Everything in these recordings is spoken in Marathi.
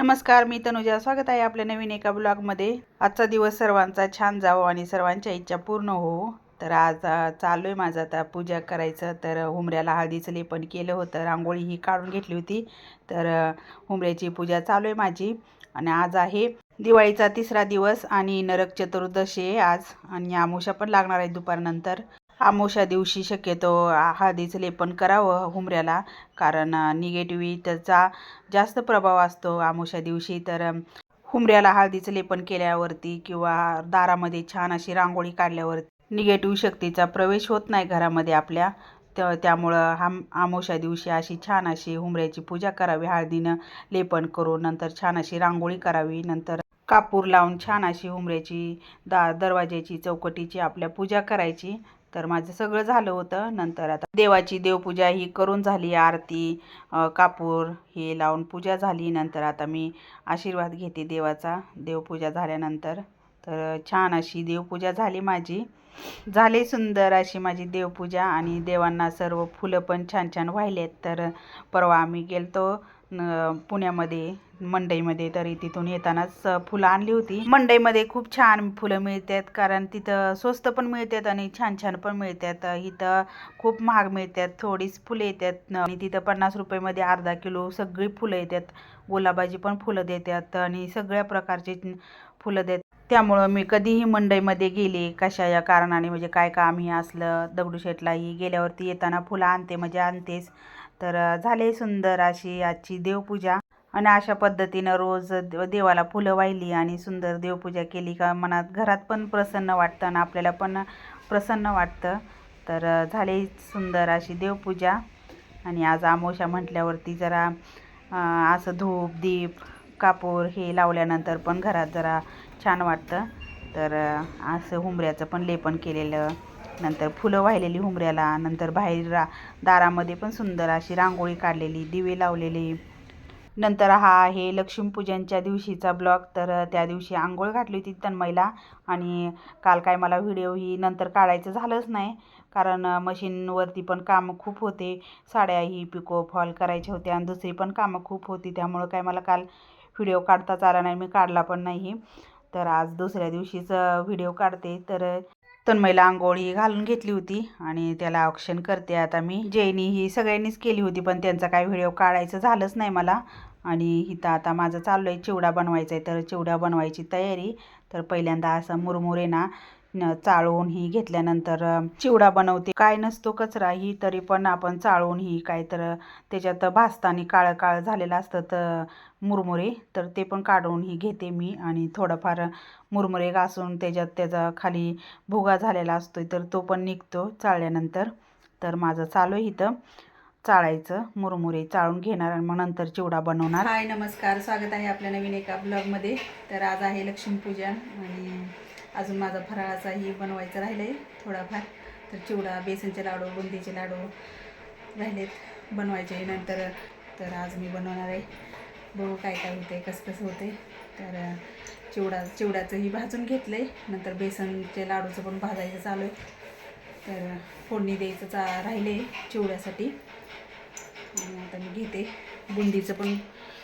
नमस्कार मी तनुजा. स्वागत आहे आपल्या नवीन एका ब्लॉगमध्ये. आजचा दिवस सर्वांचा छान जावो आणि सर्वांच्या इच्छा पूर्ण हो तर आज चालू आहे माझं आता पूजा करायचं. तर हुमऱ्याला हळदीचं लेपन केलं होतं. रांगोळी ही काढून घेतली होती. तर हुमऱ्याची पूजा चालू आहे माझी. आणि आज आहे दिवाळीचा तिसरा दिवस आणि नरक चतुर्दशी आहे आज. आणि आमुषा पण लागणार आहे दुपारनंतर. आमोशा दिवशी शक्यतो हळदीचं लेपन करावं हुमऱ्याला. कारण निगेटिव्हिटीचा जास्त प्रभाव असतो आमोशा दिवशी. तर हुमऱ्याला हळदीचं लेपन केल्यावरती किंवा दारामध्ये छान अशी रांगोळी काढल्यावरती निगेटिव्ह शक्तीचा प्रवेश होत नाही घरामध्ये आपल्या. तर त्यामुळं हम आमोशा दिवशी अशी छान अशी हुमऱ्याची पूजा करावी हळदीनं लेपन करून नंतर छान अशी रांगोळी करावी. नंतर कापूर लावून छान अशी हुमऱ्याची दा दरवाज्याची चौकटीची आपल्या पूजा करायची. तर माझं सगळं झालं होतं. नंतर आता देवाची देवपूजा ही करून झाली आरती कापूर हे लावून पूजा झाली. नंतर आता मी आशीर्वाद घेते देवाचा. देवपूजा झाल्यानंतर तर छान अशी देवपूजा झाली माझी. झाली सुंदर अशी माझी देवपूजा आणि देवांना सर्व फुलं पण छान छान वाहिलेत. तर परवा आम्ही गेलतो न- पुण्यामध्ये मंडईमध्ये तरी तिथून येतानाच फुलं आणली होती. मंडईमध्ये खूप छान फुलं मिळतात कारण तिथं स्वस्त पण मिळतात आणि छान छान पण मिळतात. इथं खूप महाग मिळतात थोडीच फुलं येतात. आणि तिथं पन्नास रुपयेमध्ये अर्धा किलो सगळी फुलं येतात. गुलाबाची पण फुलं देतात आणि सगळ्या प्रकारची फुलं देतात त्यामुळं मी कधीही मंडईमध्ये गेले कशा या कारणाने म्हणजे काय काम हे असलं दगडूशेठलाही गेल्यावरती येताना फुलं आणते म्हणजे आणतेच. तर झाले सुंदर अशी आजची देवपूजा. आणि अशा पद्धतीनं रोज देवाला फुलं वाहिली आणि सुंदर देवपूजा केली का मनात घरात पण प्रसन्न वाटतं आणि आपल्याला पण प्रसन्न वाटतं. तर झाले सुंदर अशी देवपूजा. आणि आज आमोशा म्हटल्यावरती जरा असं धूप दीप कापूर हे लावल्यानंतर पण घरात जरा छान वाटतं. तर असं हुंबऱ्याचं पण लेपन केलेलं नंतर फुलं वाहिलेली हुंगऱ्याला नंतर बाहेर रा दारामध्ये पण सुंदर अशी रांगोळी काढलेली दिवे लावलेली. नंतर हा आहे लक्ष्मीपूजनच्या दिवशीचा ब्लॉग तर त्या दिवशी आंघोळ घातली होती तन्मयला आणि काल काय मला व्हिडिओ ही नंतर काढायचं झालंच नाही कारण मशीनवरती पण कामं खूप होते. साड्या ही पिको फॉल करायच्या होत्या आणि दुसरी पण कामं खूप होती त्यामुळं काय मला काल व्हिडिओ काढताच आला नाही मी काढला पण नाही. तर आज दुसऱ्या दिवशीच व्हिडिओ काढते तर तन्मयला आंघोळी घालून घेतली होती आणि त्याला ऑक्शन करते आता मी. जेनी ही सगळ्यांनीच केली होती पण त्यांचा काही व्हिडिओ काढायचं झालंच नाही मला. आणि इथं आता माझं चाललं आहे चिवडा बनवायचा आहे. तर चिवडा बनवायची तयारी. तर पहिल्यांदा असं मुरमुरे ना चाळून ही घेतल्यानंतर चिवडा बनवते. काय नसतो कचरा ही तरी पण आपण चाळून ही काय तर त्याच्यात भाजताना काळं काळं झालेलं असतं तर मुरमुरे तर ते पण काढून ही घेते मी. आणि थोडंफार मुरमुरे घासून त्याच्यात त्याचा खाली भुगा झालेला असतो तर तो पण निघतो चाळल्यानंतर. तर माझं चालू आहे इथं. चाळायचं मुरमुरे चाळून घेणार आणि मग नंतर चिवडा बनवणार. हाय नमस्कार. स्वागत आहे आपल्या नवीन एका ब्लॉगमध्ये. तर आज आहे लक्ष्मीपूजन आणि अजून माझा फराळाचाही बनवायचं राहिलं आहे थोडाफार. तर चिवडा बेसनचे लाडू बुंदीचे लाडू राहिलेत बनवायचे नंतर. तर आज मी बनवणार आहे. बघू काय काय होते कसं कसं होते तर चिवडा चिवड्याचंही भाजून घेतलं आहे नंतर बेसनचे लाडूचं पण भाजायचं चालू आहे. तर फोडणी द्यायचं चा राहिले चिवड्यासाठी. आता मी घेते. बुंदीचं पण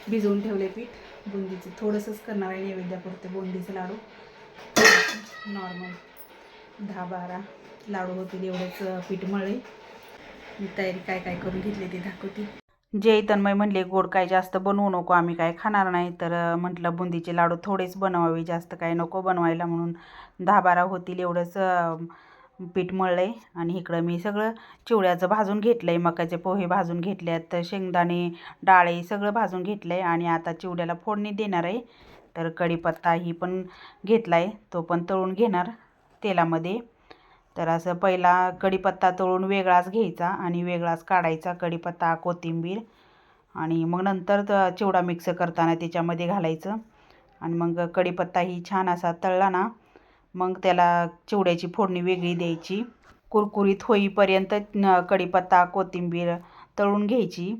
भिजवून ठेवले पीठ. बुंदीचं थोडंसंच करणार आहे नैवेद्यापुरते बुंदीचं लाडू. नॉर्मल दहा बारा लाडू होतील एवढंच पीठ मळे मी तयारी काय काय करून घेतली ती दाखवते. जे तन्मय म्हणले गोड काय जास्त बनवू नको आम्ही काय खाणार नाही. तर म्हटलं बुंदीचे लाडू थोडेच बनवावे जास्त काय नको बनवायला. म्हणून दहा बारा होतील एवढंच पीठ मळलं आहे आणि इकडं मी सगळं चिवड्याचं भाजून घेतलं आहे मकाचे पोहे भाजून घेतले आहेत शेंगदाणे डाळे सगळं भाजून घेतलं आहे आणि आता चिवड्याला फोडणी देणार आहे. तर कढीपत्ता ही पण घेतला आहे तो पण तळून घेणार तेलामध्ये. तर असं पहिला कढीपत्ता तळून वेगळाच घ्यायचा आणि वेगळाच काढायचा कढीपत्ता कोथिंबीर आणि मग नंतर चिवडा मिक्स करताना त्याच्यामध्ये घालायचं. आणि मग कढीपत्ता ही छान असा तळला ना मग त्याला चिवड्याची फोडणी वेगळी द्यायची. कुरकुरीत होईपर्यंत कढीपत्ता कोथिंबीर तळून घ्यायची.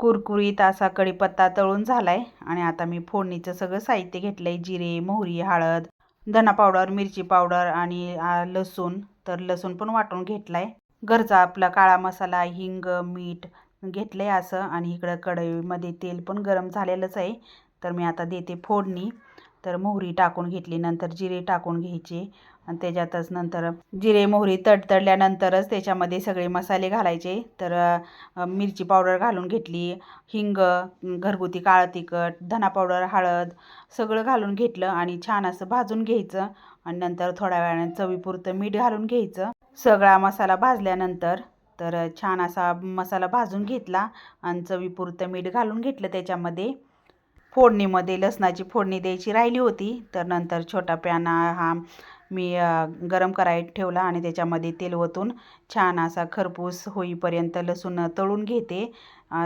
कुरकुरीत असा कढीपत्ता तळून झाला आहे आणि आता मी फोडणीचं सगळं साहित्य घेतलं आहे जिरे मोहरी हळद धना पावडर मिरची पावडर आणि लसूण. तर लसूण पण वाटून घेतला आहे घरचा आपला काळा मसाला हिंग मीठ घेतलं आहे असं. आणि इकडं कढईमध्ये तेल पण गरम झालेलंच आहे. तर मी आता देते फोडणी. तर मोहरी टाकून घेतली नंतर जिरे टाकून घ्यायचे. आणि त्याच्यातच नंतर जिरे मोहरी तडतडल्यानंतरच त्याच्यामध्ये सगळे मसाले घालायचे. तर मिरची पावडर घालून घेतली हिंग घरगुती काळं तिखट धना पावडर हळद सगळं घालून घेतलं आणि छान असं भाजून घ्यायचं. आणि नंतर थोड्या वेळाने चवीपुरतं मीठ घालून घ्यायचं. सगळा मसाला भाजल्यानंतर तर छान असा मसाला भाजून घेतला आणि चवीपुरतं मीठ घालून घेतलं त्याच्यामध्ये. फोडणीमध्ये लसणाची फोडणी द्यायची राहिली होती. तर नंतर छोटा प्याना हा मी गरम करायला ठेवला आणि त्याच्यामध्ये तेल ओतून छान असा खरपूस होईपर्यंत लसूण तळून घेते.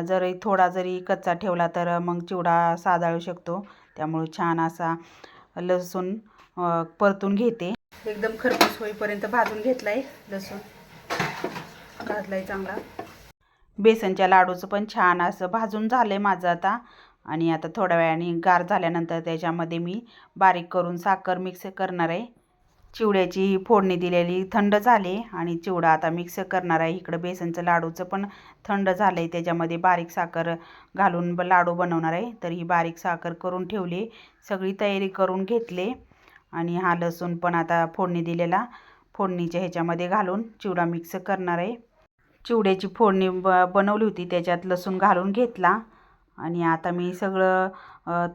जरी थोडा जरी कच्चा ठेवला तर मग चिवडा सादाळू शकतो. त्यामुळे छान असा लसूण परतून घेते. एकदम खरपूस होईपर्यंत भाजून घेतलाय लसूण. भाजलाय चांगला. बेसनच्या लाडूचं पण छान असं भाजून झालं आहे माझं आता. आणि आता थोड्या वेळाने गार झाल्यानंतर त्याच्यामध्ये मी बारीक करून साखर मिक्स करणार आहे. चिवड्याची फोडणी दिलेली थंड झाली आणि चिवडा आता मिक्स करणार आहे. इकडं बेसनचं लाडूचं पण थंड झालं आहे त्याच्यामध्ये बारीक साखर घालून ब लाडू बनवणार आहे. तर ही बारीक साखर करून ठेवली. सगळी तयारी करून घेतले. आणि हा लसूण पण आता फोडणी दिलेला. फोडणीच्या ह्याच्यामध्ये घालून चिवडा मिक्स करणार आहे. चिवड्याची फोडणी ब बनवली होती. त्याच्यात लसूण घालून घेतला. आणि आता मी सगळं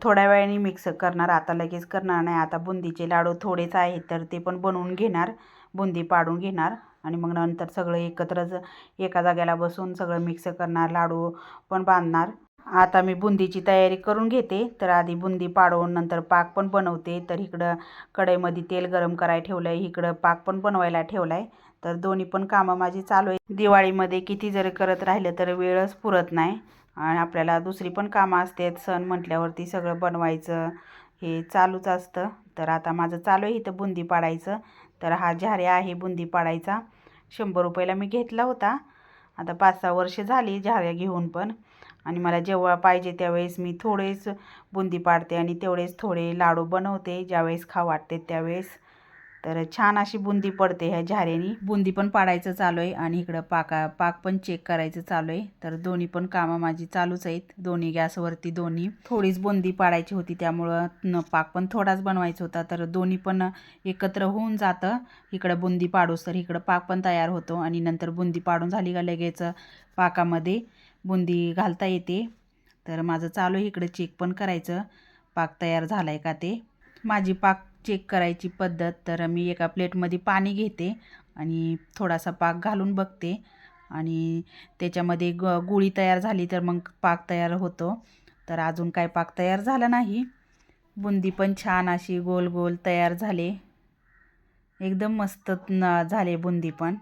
थोड्या वेळाने मिक्स करणार. आता लगेच करणार नाही. आता बुंदीचे लाडू थोडेच आहेत तर ते पण बनवून घेणार. बुंदी पाडून घेणार. आणि मग नंतर सगळं एकत्रच एका जाग्याला बसून सगळं मिक्स करणार लाडू पण बांधणार. आता मी बुंदीची तयारी करून घेते. तर आधी बुंदी पाडवून नंतर पाक पण बनवते. तर इकडं कढईमध्ये तेल गरम करायला ठेवलं आहे इकडं पाक पण बनवायला ठेवला आहे तर दोन्ही पण कामं माझी चालू आहे दिवाळीमध्ये किती जरी करत राहिलं तर वेळच पुरत नाही. आणि आपल्याला दुसरी पण कामं असतात. सण म्हटल्यावरती सगळं बनवायचं. हे चालूच असतं. तर आता माझं चालू आहे इथं बुंदी पाडायचं. तर हा झारे आहे बुंदी पाडायचा. शंभर रुपयाला मी घेतला होता. आता पाच सहा वर्ष झाली झाऱ्या घेऊन पण. आणि मला जेव्हा पाहिजे त्यावेळेस मी थोडेच बुंदी पाडते आणि तेवढेच थोडे लाडू बनवते. ज्यावेळेस खा वाटते त्यावेळेस. तर छान अशी बुंदी पडते ह्या झाऱ्यानी बुंदी पण पाडायचं चालू आहे आणि इकडं पाका पाक पण चेक करायचं चालू आहे. तर दोन्ही पण कामं माझी चालूच आहेत. दोन्ही गॅसवरती दोन्ही. थोडीच बुंदी पाडायची होती त्यामुळं न पाक पण थोडाच बनवायचा होता. तर दोन्ही पण एकत्र होऊन जातं. इकडं बुंदी पाडूस तर इकडं पाक पण तयार होतो आणि नंतर बुंदी पाडून झाली का लगेच पाकामध्ये बुंदी घालता येते. तर माझं चालू आहे इकडं चेक पण करायचं. पाक तयार झाला आहे का ते. माझी पाक चेक करायची पद्धत तर मी एका प्लेटमध्ये पाणी घेते आणि थोडासा पाक घालून बघते. आणि त्याच्यामध्ये ग गुळी तयार झाली तर मग पाक तयार होतो. तर अजून काय पाक तयार झाला नाही. बुंदी पण छान अशी गोल गोल तयार झाले. एकदम मस्त झाले बुंदी पण.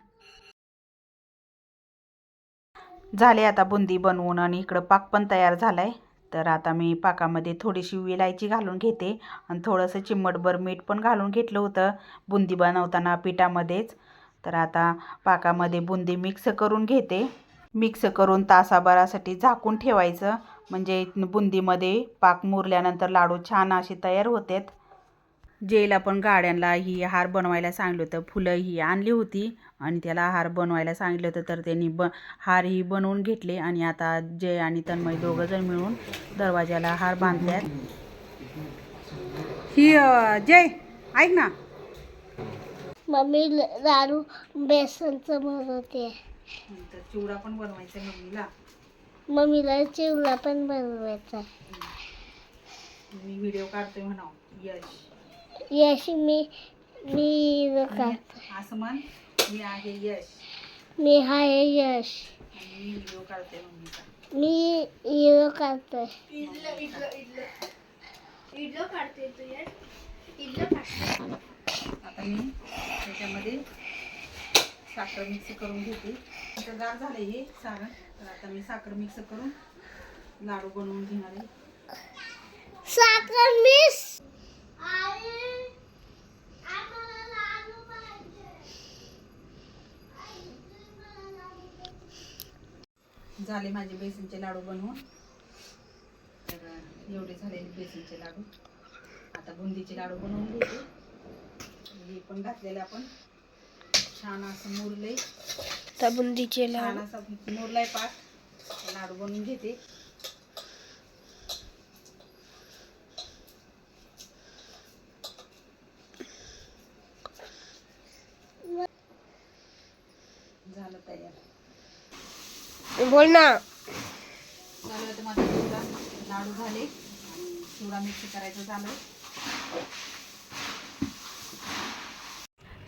झाले आता बुंदी बनवून आणि इकडं पाक पण तयार झाला आहे तर आता मी पाकामध्ये थोडीशी विलायची घालून घेते. आणि थोडंसं चिमटभर मीठ पण घालून घेतलं होतं. बुंदी बनवताना पिठामध्येच. तर आता पाकामध्ये बुंदी मिक्स करून घेते. मिक्स करून तासाभरासाठी झाकून ठेवायचं. म्हणजे बुंदीमध्ये पाक मुरल्यानंतर लाडू छान असे तयार होतात. जेला पण गाड्यांना ही हार बनवायला सांगितलं होतं. फुलं ही आणली होती आणि त्याला हार बनवायला सांगितलं होतं. तर त्यांनी ब हार ही बनवून घेतले आणि आता जय आणि तन्मय दोघं जण मिळून दरवाजाला हार बांधल्यात. ही जय ऐक ना. मम्मी लाडू बेसनचं बनवते. चिवडा पण बनवायचा मम्मीला. मम्मीला चिवडा पण बनवायचा मी व्हिडिओ काढतोय म्हणा यश. यश मी मी असं म्हण मी आहे यश. मी हाय यश. मी व्हिडिओ काढते मम्मीचा. मी हिरो काढतोय आता मी त्याच्यामध्ये साखर मिक्स करून घेते. आता गार झालं हे सारण तर आता मी साखर मिक्स करून लाडू बनवून घेणार आहे. साखर मिस झाले माझे बेसनचे लाडू बनवून. तर एवढे झालेले बेसनचे लाडू. आता बुंदीचे लाडू बनवून घेते. हे पण घातलेले आपण. छान असं मुरले बुंदीचे छान असा मुरलाय पाक. लाडू बनवून घेते. बोल ना. माझा लाडू झाले. चिवडा मिक्स करायचं झालं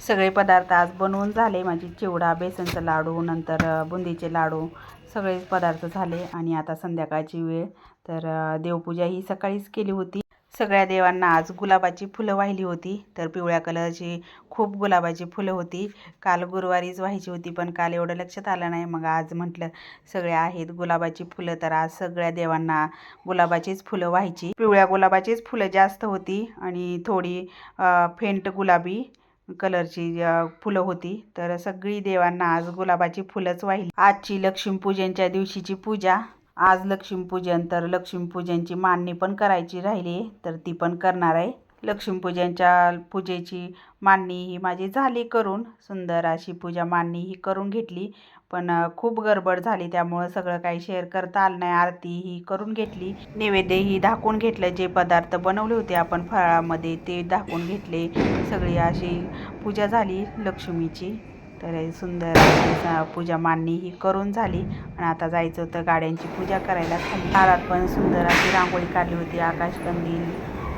सगळे पदार्थ आज बनवून झाले. माझी चिवडा बेसनचा लाडू नंतर बुंदीचे लाडू सगळेच पदार्थ झाले. आणि आता संध्याकाळची वेळ. तर देवपूजा ही सकाळीच केली होती. सगळ्या देवांना आज गुलाबाची फुलं वाहिली होती. तर पिवळ्या कलरची खूप गुलाबाची फुलं होती. काल गुरुवारीच व्हायची होती पण काल एवढं लक्षात आलं नाही. मग आज म्हटलं सगळे आहेत गुलाबाची फुलं तर आज सगळ्या देवांना गुलाबाचीच फुलं व्हायची. पिवळ्या गुलाबाचीच फुलं जास्त होती आणि थोडी फेंट गुलाबी कलरची फुलं होती. तर सगळी देवांना आज गुलाबाची फुलंच वाहिली. आजची लक्ष्मीपूजनच्या दिवशीची पूजा आज लक्ष्मीपूजन तर लक्ष्मीपूजनची मांडणी पण करायची राहिली आहे तर ती पण करणार आहे. लक्ष्मीपूजनच्या पूजेची मांडणी ही माझी झाली करून सुंदर अशी पूजा मांडणी ही करून घेतली. पण खूप गडबड झाली त्यामुळं सगळं काही शेअर करता आलं नाही. आरती ही करून घेतली. नैवेद्य ही दाखवून घेतलं जे पदार्थ बनवले होते आपण फळामध्ये ते दाखवून घेतले. सगळी अशी पूजा झाली लक्ष्मीची. तर सुंदर अशी पूजा मांडणी ही करून झाली. आणि आता जायचं होतं गाड्यांची पूजा करायला. खाली दारात पण सुंदर अशी रांगोळी काढली होती. आकाशकंदील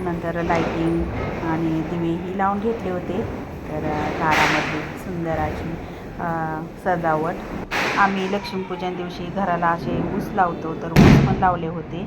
नंतर लाईटिंग आणि दिवे ही लावून घेतले होते. तर दारामध्ये सुंदर अशी सजावट. आम्ही लक्ष्मीपूजन दिवशी घराला असे ऊस लावतो तर ऊस पण लावले होते.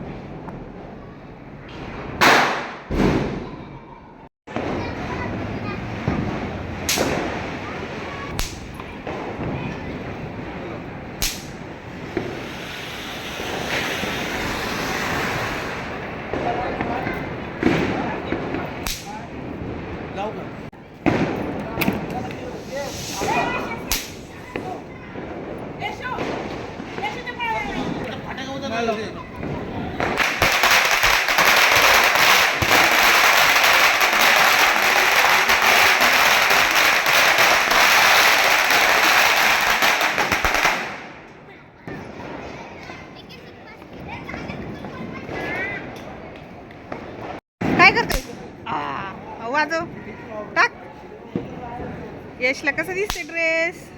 काय करतोय वाजव. टाक. यशला कसं दिसते ड्रेस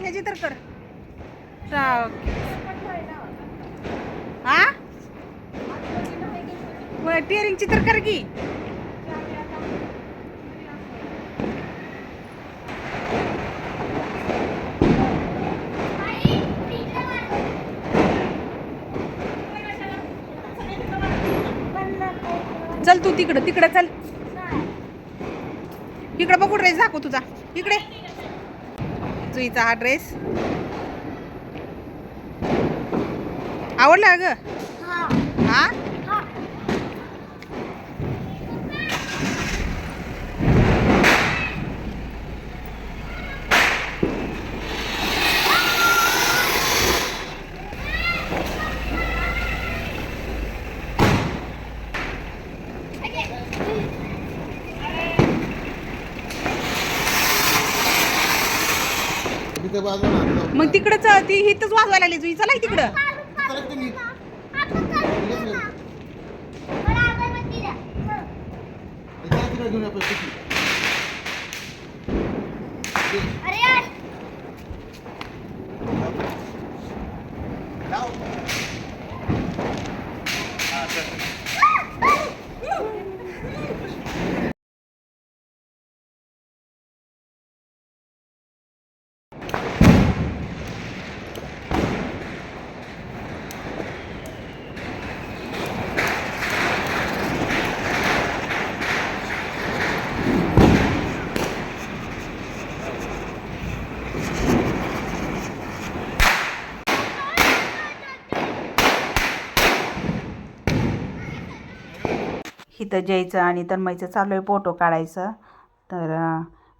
ह्याची तर कर. हा? टिअरिंगची तर कर की. चल तू तिकडं तिकडं चल. इकडं बघू रेस दाखव तुझा. इकडे. जुईचा हा ड्रेस आवडला ग हा? मग तिकडच ती हिथच वाजवायला लागली जुई चला तिकडं चला की घेऊन. इथं जयचं आणि तन्मयचं चालू आहे फोटो काढायचं. तर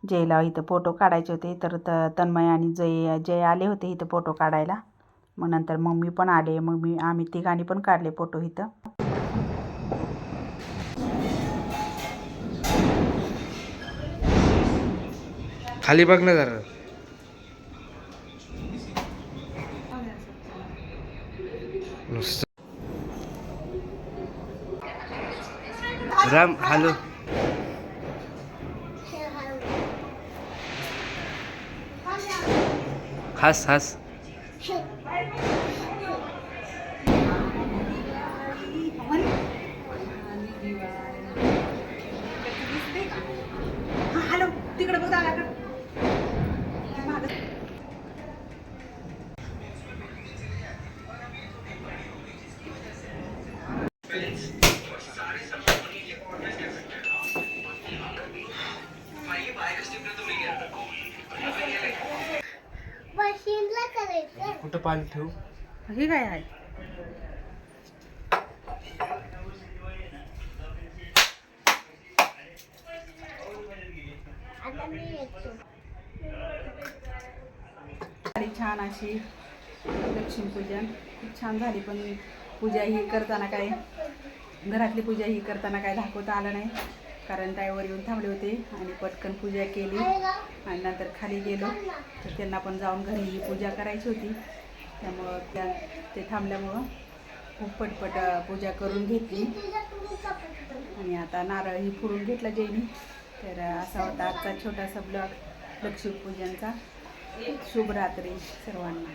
जयला इथं फोटो काढायचे होते. तर त तन्मय आणि जय जय आले होते इथं फोटो काढायला. मग नंतर मग मी पण आले. मग मी आम्ही तिघांनी पण काढले फोटो इथं. खाली बघ ना जरा. राम हॅलो. हस हस. हॅलो तिकडे बघा ठेवू? हे काय आहे? छान अशी लक्ष्मीपूजन खूप छान झाली पण पूजा ही करताना काय घरातली पूजा ही करताना काय दाखवता आलं नाही. कारण टायवर येऊन थांबले होते आणि पटकन पूजा केली आणि नंतर खाली गेलो. तर त्यांना पण जाऊन घरी ही पूजा करायची होती. त्यामुळं त्या ते थांबल्यामुळं खूप पटपट पूजा करून घेतली. आणि आता नारळही फोडून घेतला जैनी तर असा होता आजचा छोटासा ब्लॉग. लक्ष्मीपूजनचा शुभरात्री सर्वांना.